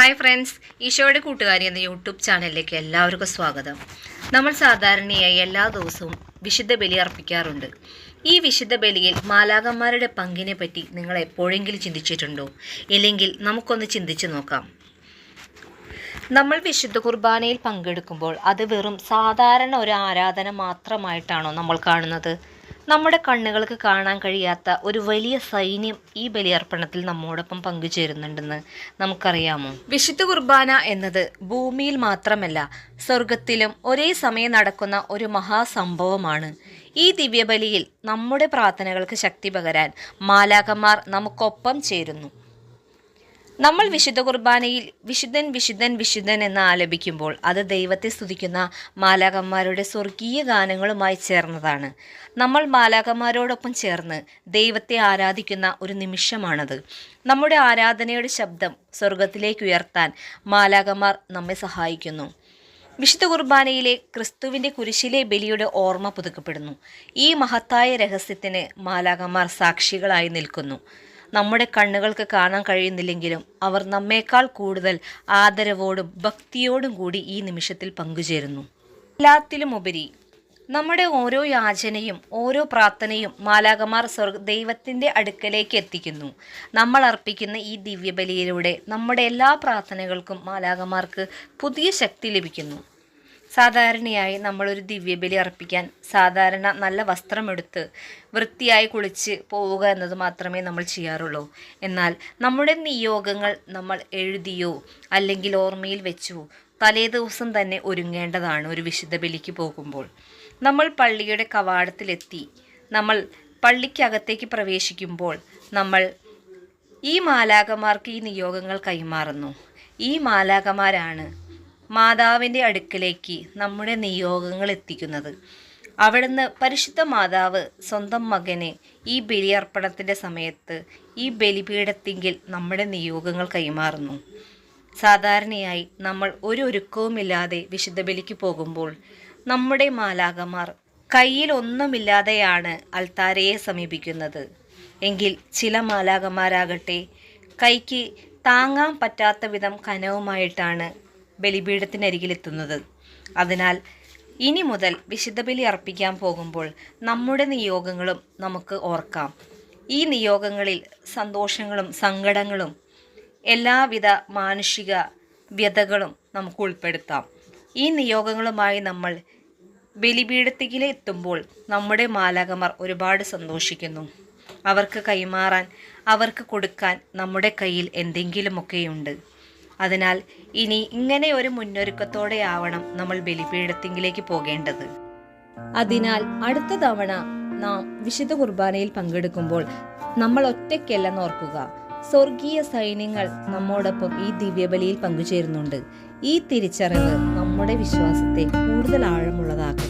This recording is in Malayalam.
ഹായ് ഫ്രണ്ട്സ് ഈശോയുടെ കൂട്ടുകാരി എന്ന യൂട്യൂബ് ചാനലിലേക്ക് എല്ലാവർക്കും സ്വാഗതം. നമ്മൾ സാധാരണയായി എല്ലാ ദിവസവും വിശുദ്ധ ബലി അർപ്പിക്കാറുണ്ട്. ഈ വിശുദ്ധ ബലിയിൽ മാലാകന്മാരുടെ പങ്കിനെ പറ്റി നിങ്ങൾ എപ്പോഴെങ്കിലും ചിന്തിച്ചിട്ടുണ്ടോ? ഇല്ലെങ്കിൽ നമുക്കൊന്ന് ചിന്തിച്ചു നോക്കാം. നമ്മൾ വിശുദ്ധ കുർബാനയിൽ പങ്കെടുക്കുമ്പോൾ അത് വെറും സാധാരണ ഒരു ആരാധന മാത്രമായിട്ടാണോ നമ്മൾ കാണുന്നത്? നമ്മുടെ കണ്ണുകൾക്ക് കാണാൻ കഴിയാത്ത ഒരു വലിയ സൈന്യം ഈ ബലിയർപ്പണത്തിൽ നമ്മോടൊപ്പം പങ്കുചേരുന്നുണ്ടെന്ന് നമുക്കറിയാമോ? വിശുദ്ധ കുർബാന എന്നത് ഭൂമിയിൽ മാത്രമല്ല സ്വർഗത്തിലും ഒരേ സമയം നടക്കുന്ന ഒരു മഹാസംഭവമാണ്. ഈ ദിവ്യബലിയിൽ നമ്മുടെ പ്രാർത്ഥനകൾക്ക് ശക്തി പകരാൻ മാലാകന്മാർ നമുക്കൊപ്പം ചേരുന്നു. നമ്മൾ വിശുദ്ധ കുർബാനയിൽ വിശുദ്ധൻ വിശുദ്ധൻ വിശുദ്ധൻ എന്ന് ആലപിക്കുമ്പോൾ അത് ദൈവത്തെ സ്തുതിക്കുന്ന മാലാകന്മാരുടെ സ്വർഗീയ ഗാനങ്ങളുമായി ചേർന്നതാണ്. നമ്മൾ മാലാകന്മാരോടൊപ്പം ചേർന്ന് ദൈവത്തെ ആരാധിക്കുന്ന ഒരു നിമിഷമാണത്. നമ്മുടെ ആരാധനയുടെ ശബ്ദം സ്വർഗത്തിലേക്ക് ഉയർത്താൻ മാലാകന്മാർ നമ്മെ സഹായിക്കുന്നു. വിശുദ്ധ കുർബാനയിലെ ക്രിസ്തുവിന്റെ കുരിശിലെ ബലിയുടെ ഓർമ്മ പുതുക്കപ്പെടുന്നു. ഈ മഹത്തായ രഹസ്യത്തിന് മാലാകന്മാർ സാക്ഷികളായി നിൽക്കുന്നു. നമ്മുടെ കണ്ണുകൾക്ക് കാണാൻ കഴിയുന്നില്ലെങ്കിലും അവർ നമ്മേക്കാൾ കൂടുതൽ ആദരവോടും ഭക്തിയോടും കൂടി ഈ നിമിഷത്തിൽ പങ്കുചേരുന്നു. എല്ലാത്തിലുമുപരി നമ്മുടെ ഓരോ യാചനയും ഓരോ പ്രാർത്ഥനയും മാലാകമാർ സ്വർഗ ദൈവത്തിന്റെ അടുക്കലേക്ക് എത്തിക്കുന്നു. നമ്മൾ അർപ്പിക്കുന്ന ഈ ദിവ്യബലിയിലൂടെ നമ്മുടെ എല്ലാ പ്രാർത്ഥനകൾക്കും മാലാകമാർക്ക് പുതിയ ശക്തി ലഭിക്കുന്നു. സാധാരണയായി നമ്മളൊരു ദിവ്യബലി അർപ്പിക്കാൻ സാധാരണ നല്ല വസ്ത്രമെടുത്ത് വൃത്തിയായി കുളിച്ച് പോവുക എന്നത് മാത്രമേ നമ്മൾ ചെയ്യാറുള്ളൂ. എന്നാൽ നമ്മുടെ നിയോഗങ്ങൾ നമ്മൾ എഴുതിയോ അല്ലെങ്കിൽ ഓർമ്മയിൽ വെച്ചോ തലേ ദിവസം തന്നെ ഒരുങ്ങേണ്ടതാണ് ഒരു വിശുദ്ധ ബലിക്ക് പോകുമ്പോൾ. നമ്മൾ പള്ളിയുടെ കവാടത്തിലെത്തി നമ്മൾ പള്ളിക്കകത്തേക്ക് പ്രവേശിക്കുമ്പോൾ നമ്മൾ ഈ മാലാകമാർക്ക് ഈ നിയോഗങ്ങൾ കൈമാറുന്നു. ഈ മാലാകമാരാണ് മാതാവിന്റെ അടുക്കിലേക്ക് നമ്മുടെ നിയോഗങ്ങൾ എത്തിക്കുന്നത്. അവിടുന്ന് പരിശുദ്ധ മാതാവ് സ്വന്തം മകനെ ഈ ബലിയർപ്പണത്തിന്റെ സമയത്ത് ഈ ബലിപീഠത്തിങ്കിൽ നമ്മുടെ നിയോഗങ്ങൾ കൈമാറുന്നു. സാധാരണയായി നമ്മൾ ഒരു ഒരുക്കവുമില്ലാതെ വിശുദ്ധ ബലിക്ക് പോകുമ്പോൾ നമ്മുടെ മാലാകമാർ കയ്യിൽ ഒന്നുമില്ലാതെയാണ് അൽത്താരയെ സമീപിക്കുന്നത്. എങ്കിൽ ചില മാലാകന്മാരാകട്ടെ കൈക്ക് താങ്ങാൻ പറ്റാത്ത വിധം കനവുമായിട്ടാണ് ബലിപീഠത്തിനരികിലെത്തുന്നത്. അതിനാൽ ഇനി മുതൽ വിശുദ്ധ ബലി അർപ്പിക്കാൻ പോകുമ്പോൾ നമ്മുടെ നിയോഗങ്ങളും നമുക്ക് ഓർക്കാം. ഈ നിയോഗങ്ങളിൽ സന്തോഷങ്ങളും സങ്കടങ്ങളും എല്ലാവിധ മാനുഷിക വ്യതകളും നമുക്ക് ഉൾപ്പെടുത്താം. ഈ നിയോഗങ്ങളുമായി നമ്മൾ ബലിപീഠത്തിലെ എത്തുമ്പോൾ നമ്മുടെ മാലാകമാർ ഒരുപാട് സന്തോഷിക്കുന്നു. അവർക്ക് കൈമാറാൻ അവർക്ക് കൊടുക്കാൻ നമ്മുടെ കയ്യിൽ എന്തെങ്കിലുമൊക്കെയുണ്ട്. അതിനാൽ ഇനി ഇങ്ങനെ ഒരു മുന്നൊരുക്കത്തോടെ ആവണം നമ്മൾ ബലിപീഠത്തിങ്കിലേക്ക് പോകേണ്ടത്. അതിനാൽ അടുത്ത തവണ നാം വിശുദ്ധ കുർബാനയിൽ പങ്കെടുക്കുമ്പോൾ നമ്മൾ ഒറ്റയ്ക്കല്ലെന്ന് ഓർക്കുക. സ്വർഗീയ സൈന്യങ്ങൾ നമ്മോടൊപ്പം ഈ ദിവ്യബലിയിൽ പങ്കുചേരുന്നുണ്ട്. ഈ തിരിച്ചറിവ് നമ്മുടെ വിശ്വാസത്തെ കൂടുതൽ ആഴമുള്ളതാക്കട്ടെ